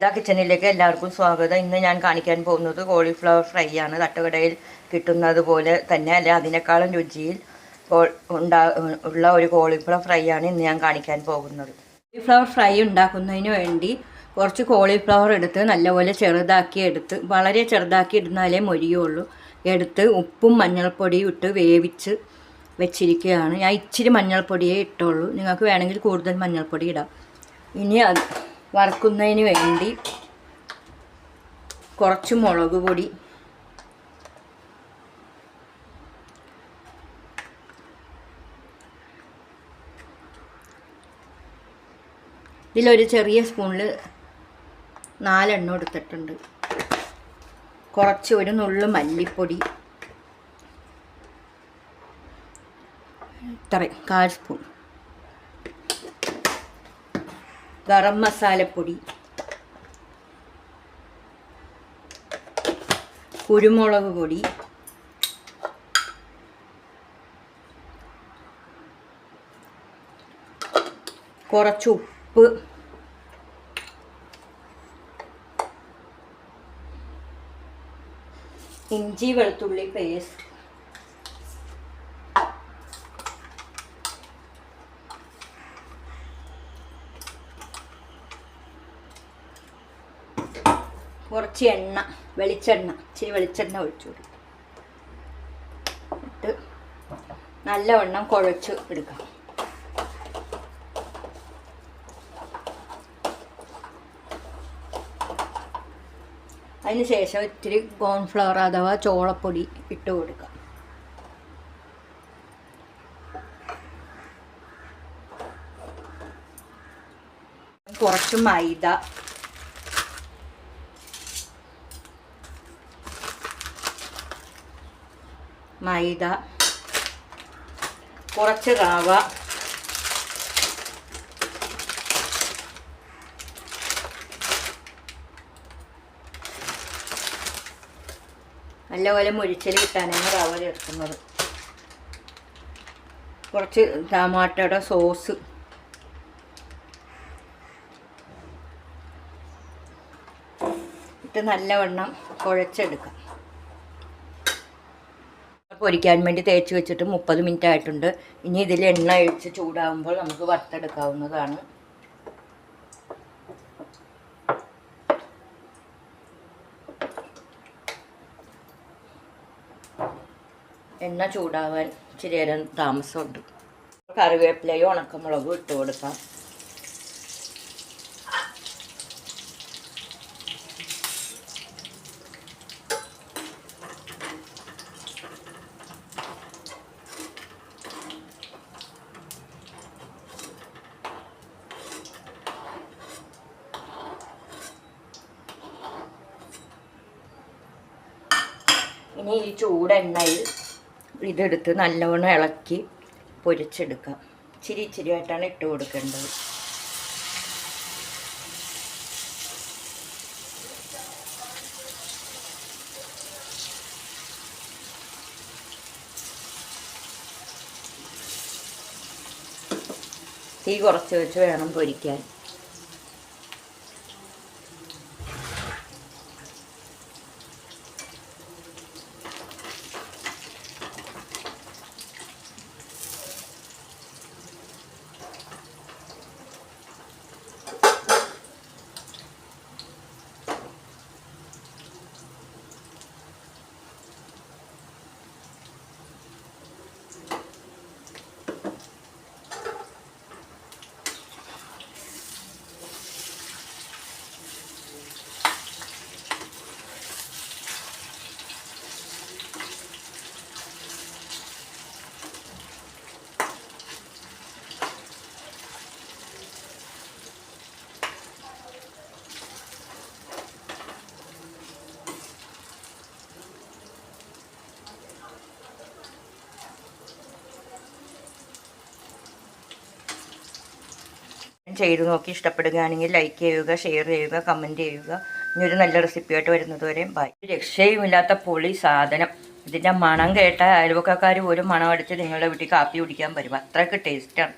ഇതാ കിച്ചണിലേക്ക് എല്ലാവർക്കും സ്വാഗതം. ഇന്ന് ഞാൻ കാണിക്കാൻ പോകുന്നത് കോളിഫ്ലവർ ഫ്രൈ ആണ്. തട്ടുകടയിൽ കിട്ടുന്നത് പോലെ തന്നെ അല്ല അതിനേക്കാളും രുചിയിൽ ഉണ്ടാ ഉള്ള ഒരു കോളിഫ്ലവർ ഫ്രൈ ആണ് ഇന്ന് ഞാൻ കാണിക്കാൻ പോകുന്നത്. കോളിഫ്ലവർ ഫ്രൈ ഉണ്ടാക്കുന്നതിന് വേണ്ടി കുറച്ച് കോളിഫ്ലവർ എടുത്ത് നല്ലപോലെ ചെറുതാക്കി എടുത്ത് വളരെ ചെറുതാക്കി ഇടുന്നാലേ മൊരിയുള്ളൂ. എടുത്ത് ഉപ്പും മഞ്ഞൾപ്പൊടിയും ഇട്ട് വേവിച്ച് വെച്ചിരിക്കുകയാണ്. ഞാൻ ഇച്ചിരി മഞ്ഞൾപ്പൊടിയേ ഇട്ടുള്ളൂ. നിങ്ങൾക്ക് വേണമെങ്കിൽ കൂടുതൽ മഞ്ഞൾപ്പൊടി ഇടാം. ഇനി അത് വറക്കുന്നതിന് വേണ്ടി കുറച്ച് മുളക് പൊടി ഇതിലൊരു ചെറിയ സ്പൂണിൽ നാലെണ്ണം എടുത്തിട്ടുണ്ട്. കുറച്ച് ഒരു നുള്ളു മല്ലിപ്പൊടി ഇത്രയും കാൽ സ്പൂൺ. ഗരം മസാലപ്പൊടി കുരുമുളക് പൊടി. കുറച്ച് ഉപ്പ്. ഇഞ്ചി വെളുത്തുള്ളി പേസ്റ്റ്. കുറച്ച് എണ്ണ വെളിച്ചെണ്ണ ഇച്ചിരി വെളിച്ചെണ്ണ ഒഴിച്ചു കൊടുക്കും. ഇട്ട് നല്ലവണ്ണം കുഴച്ച് എടുക്കാം. അതിന് ശേഷം ഇത്തിരി കോൺഫ്ലവർ അഥവാ ചോളപ്പൊടി ഇട്ട് കൊടുക്കാം. കുറച്ച് മൈദ മൈദ കുറച്ച് റവ നല്ലപോലെ മുരിച്ചൽ കിട്ടാനാണ് റവ ചേർക്കുന്നത്. കുറച്ച് ടമാറ്റോയുടെ സോസ്. ഇട്ട് നല്ലവണ്ണം കുഴച്ചെടുക്കാം. പൊരിക്കാൻ വേണ്ടി തേച്ച് വെച്ചിട്ട് മുപ്പത് മിനിറ്റ് ആയിട്ടുണ്ട്. ഇനി ഇതിൽ എണ്ണ ഒഴിച്ച് ചൂടാകുമ്പോൾ നമുക്ക് വറുത്തെടുക്കാവുന്നതാണ്. എണ്ണ ചൂടാവാൻ ഇച്ചിരി നേരം താമസമുണ്ട്. കറിവേപ്പിലയും ഉണക്കമുളകും ഇട്ട് കൊടുക്കാം. ഇനി ഈ ചൂടെണ്ണയിൽ ഇതെടുത്ത് നല്ലവണ്ണം ഇളക്കി പൊരിച്ചെടുക്കാം. ഇച്ചിരി ഇച്ചിരി ആയിട്ടാണ് ഇട്ട് കൊടുക്കേണ്ടത്. തീ കുറച്ച് വെച്ച് വേണം പൊരിക്കാൻ. ചെയ്തു നോക്കി ഇഷ്ടപ്പെടുകയാണെങ്കിൽ ലൈക്ക് ചെയ്യുക ഷെയർ ചെയ്യുക കമന്റ് ചെയ്യുക. ഇനിയൊരു നല്ല റെസിപ്പിയായിട്ട് വരുന്നത് വരെ ബൈ രക്ഷയുമില്ലാത്ത പൊളി സാധനം. ഇതിന്റെ മണം കേട്ട അയൽവക്കക്കാർ പോലും മണം അടിച്ച് നിങ്ങളുടെ വീട്ടിൽ കാപ്പി കുടിക്കാൻ വരും. അത്രയ്ക്ക് ടേസ്റ്റാണ്